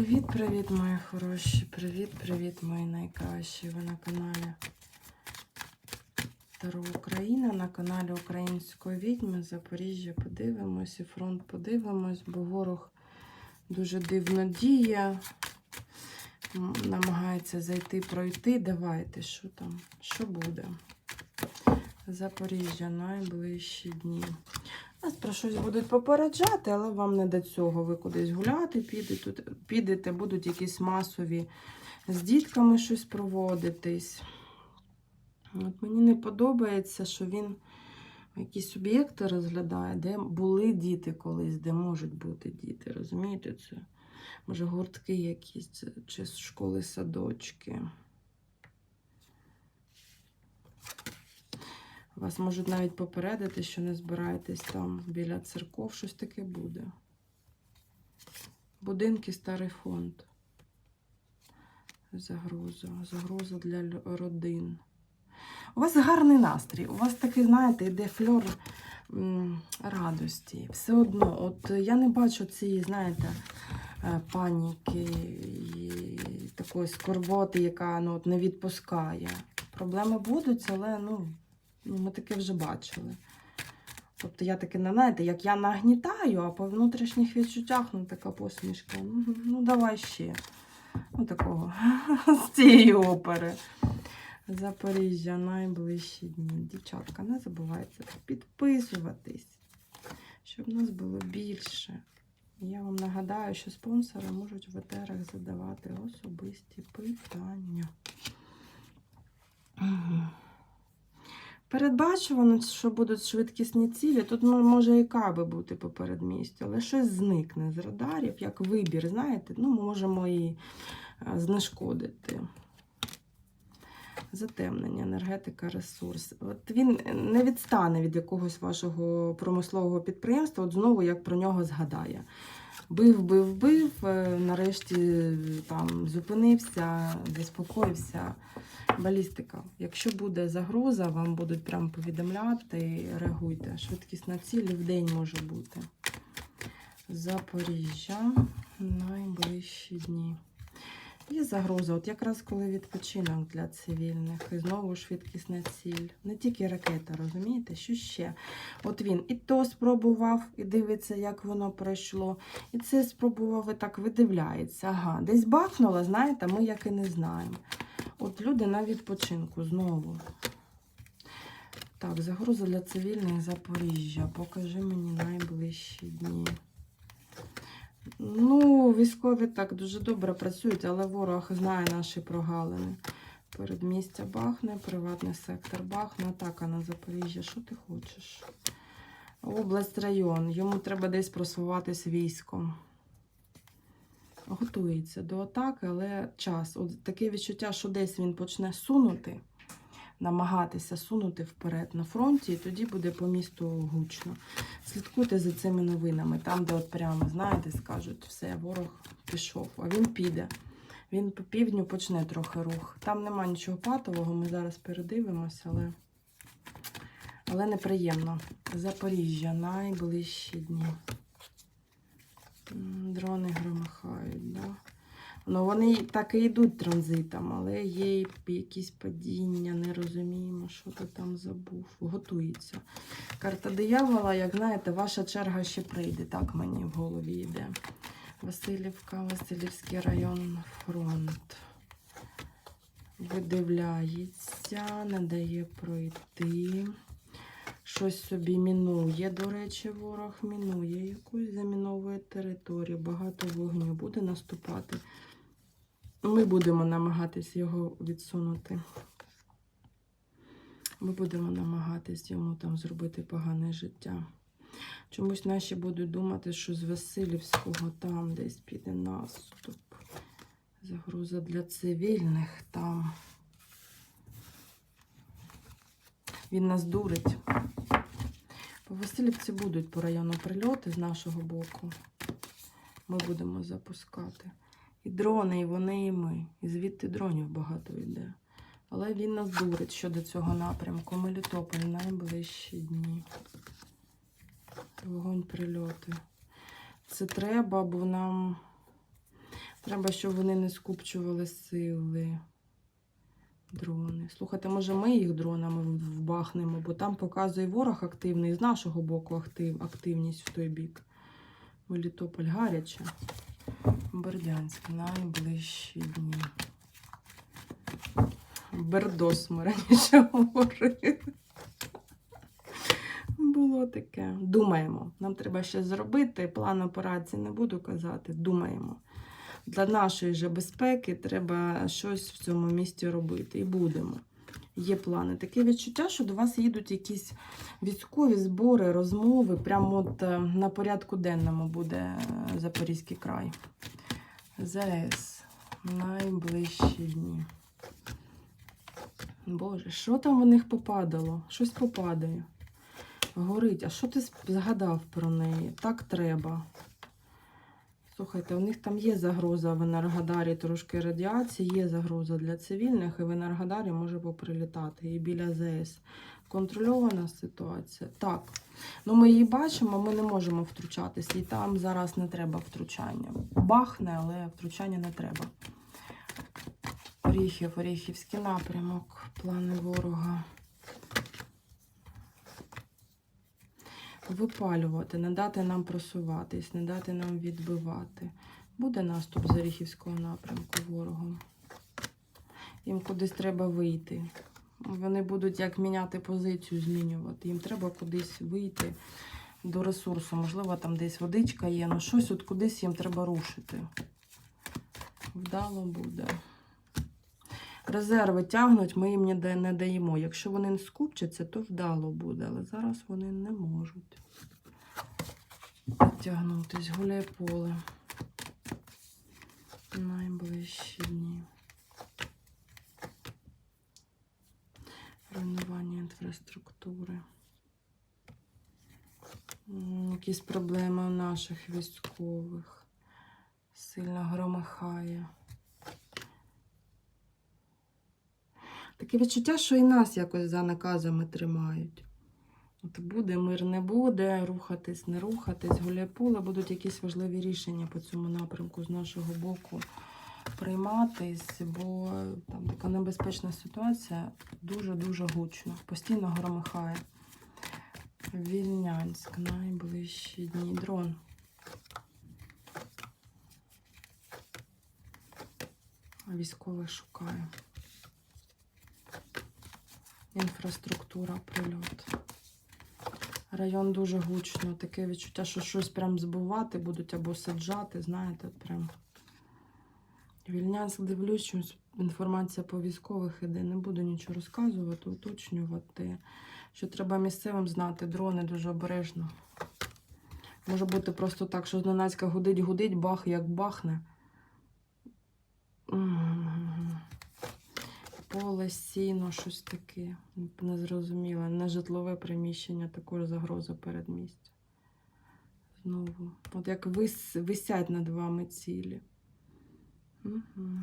Привіт-привіт, мої хороші! Привіт-привіт, мої найкращі! Ви на каналі Таро Україна, на каналі Української відьми. Запоріжжя подивимось і фронт подивимось, бо ворог дуже дивно діє. Намагається зайти, пройти. Давайте, що там? Що буде? Запоріжжя найближчі дні. Нас про щось будуть попереджати, але вам не до цього. Ви кудись гуляти підете, підете, будуть якісь масові з дітками щось проводитись. От мені не подобається, що він якісь об'єкти розглядає, де були діти колись, де можуть бути діти. Розумієте це? Може, гуртки якісь, чи з Вас можуть навіть попередити, що не збираєтесь там біля церков, щось таке буде. Будинки, старий фонд. Загроза. Загроза для родин. У вас гарний настрій. У вас такий, знаєте, йде фльор радості. Все одно, от я не бачу цієї, знаєте, е, паніки і такої скорботи, яка ну, от не відпускає. Проблеми будуть, але ну, ну, ми таке вже бачили. Тобто я таке, не знаєте, як я нагнітаю, а по внутрішніх відчуттях ну, така посмішка. Ну, ну давай ще. Ну, такого з цієї опери. Запоріжжя найближчі дні. Дівчатка, не забувайте підписуватись, щоб нас було більше. Я вам нагадаю, що спонсори можуть в етерах задавати особисті питання. Передбачувано, що будуть швидкісні цілі. Тут може і каби бути по передмістю, але щось зникне з радарів, як вибір, знаєте, ну, можемо і е, знешкодити. Затемнення, енергетика, ресурс. От він не відстане від якогось вашого промислового підприємства, от знову як про нього згадає. Бив, бив, бив, е, нарешті там зупинився, заспокоївся. Балістика. Якщо буде загроза, вам будуть прям повідомляти, реагуйте. Швидкісна ціль в день може бути. Запоріжжя найближчі дні. Є загроза, от якраз коли відпочинок для цивільних, і знову швидкісна ціль. Не тільки ракета, розумієте? Що ще? От він і то спробував, і дивиться, як воно пройшло. І це спробував і так видивляється. Ага, десь бахнуло, знаєте, ми як і не знаємо. От люди на відпочинку знову. Так, загроза для цивільних Запоріжжя. Покажи мені найближчі дні. Військові так дуже добре працюють, але ворог знає наші прогалини. Передмістя бахне, приватний сектор бахне, атака на Запоріжжя. Що ти хочеш? Область, район. Йому треба десь просуватись військом. Готується до атаки, але час. От таке відчуття, що десь він почне сунути, намагатися сунути вперед на фронті, і тоді буде по місту гучно. Слідкуйте за цими новинами. Там, де от прямо, знаєте, скажуть, все, ворог пішов, а він піде. Він по півдню почне трохи рух. Там нема нічого патового, ми зараз передивимося, але, але неприємно. Запоріжжя найближчі дні. Дрони громихають, да? Ну, вони так і йдуть транзитом, але є якісь падіння, не розуміємо, що ти там забув. Готується. Карта диявола, як знаєте, ваша черга ще прийде, так мені в голові йде. Васильівка, Васильівський район, фронт. Видивляється, не дає пройти. Щось собі мінує, до речі, ворог мінує якусь заміновує територію. Багато вогню буде наступати. Ми будемо намагатись його відсунути. Ми будемо намагатись йому там зробити погане життя. Чомусь наші будуть думати, що з Васильівського там десь піде наступ. Загроза для цивільних там. Він нас дурить. По Васильівці будуть по району прильоти з нашого боку. Ми будемо запускати. І дрони, і вони, і ми. І звідти дронів багато йде. Але він нас дурить щодо цього напрямку. Мелітополь найближчі дні. Вогонь прильоти. Це треба, бо нам Треба, щоб вони не скупчували сили. Дрони. Слухайте, може ми їх дронами вбахнемо, бо там показує ворог активний, з нашого боку актив, активність в той бік. Мелітополь гаряче. Бердянськ найближчі дні. Бердос ми раніше говорили. Було таке. Думаємо. Нам треба ще зробити. План операції не буду казати. Думаємо. Для нашої же безпеки треба щось в цьому місті робити. І будемо. Є плани. Таке відчуття, що до вас їдуть якісь військові збори, розмови. Прямо от е, на порядку денному буде е, Запорізький край. ЗАЕС. Найближчі дні. Боже, що там у них попадало? Щось попадає. Горить. А що ти згадав про неї? Так треба. Слухайте, у них там є загроза в Енергодарі трошки радіації, є загроза для цивільних, і в Енергодарі може поприлітати. І біля ЗС. Контрольована ситуація. Так. Ну, ми її бачимо, ми не можемо втручатися. І там зараз не треба втручання. Бахне, але втручання не треба. Оріхів, Оріхівський напрямок, плани ворога. Випалювати, не дати нам просуватись, не дати нам відбивати. Буде наступ з Оріхівського напрямку ворогом. Їм кудись треба вийти. Вони будуть як міняти позицію, змінювати. Їм треба кудись вийти до ресурсу. Можливо, там десь водичка є, але щось от кудись їм треба рушити. Вдало буде. Резерви тягнуть, ми їм ніде не даємо. Якщо вони не скупчаться, то вдало буде, але зараз вони не можуть тягнутись. Гуляє поле. Найближчі дні. Руйнування інфраструктури. Якісь проблеми у наших військових. Сильно громихає. Таке відчуття, що і нас якось за наказами тримають. От буде мир, не буде, рухатись, не рухатись, гуляй-поле, будуть якісь важливі рішення по цьому напрямку з нашого боку прийматись, бо там така небезпечна ситуація дуже-дуже гучно. Постійно громихає. Вільнянськ, найближчі дні. Дрон. Військових шукаю. Інфраструктура, прильот. Район дуже гучно. Таке відчуття, що щось прям збивати будуть або саджати, знаєте, прям. Вільнянськ дивлюсь, щось інформація по військових іде. Не буду нічого розказувати, уточнювати. Що треба місцевим знати, дрони дуже обережно. Може бути просто так, що зненацька гудить, гудить, бах, як бахне. Поле, сіно, щось таке. Незрозуміле. Нежитлове приміщення, також загроза передмістя. Знову. От як вис, висять над вами цілі. Угу.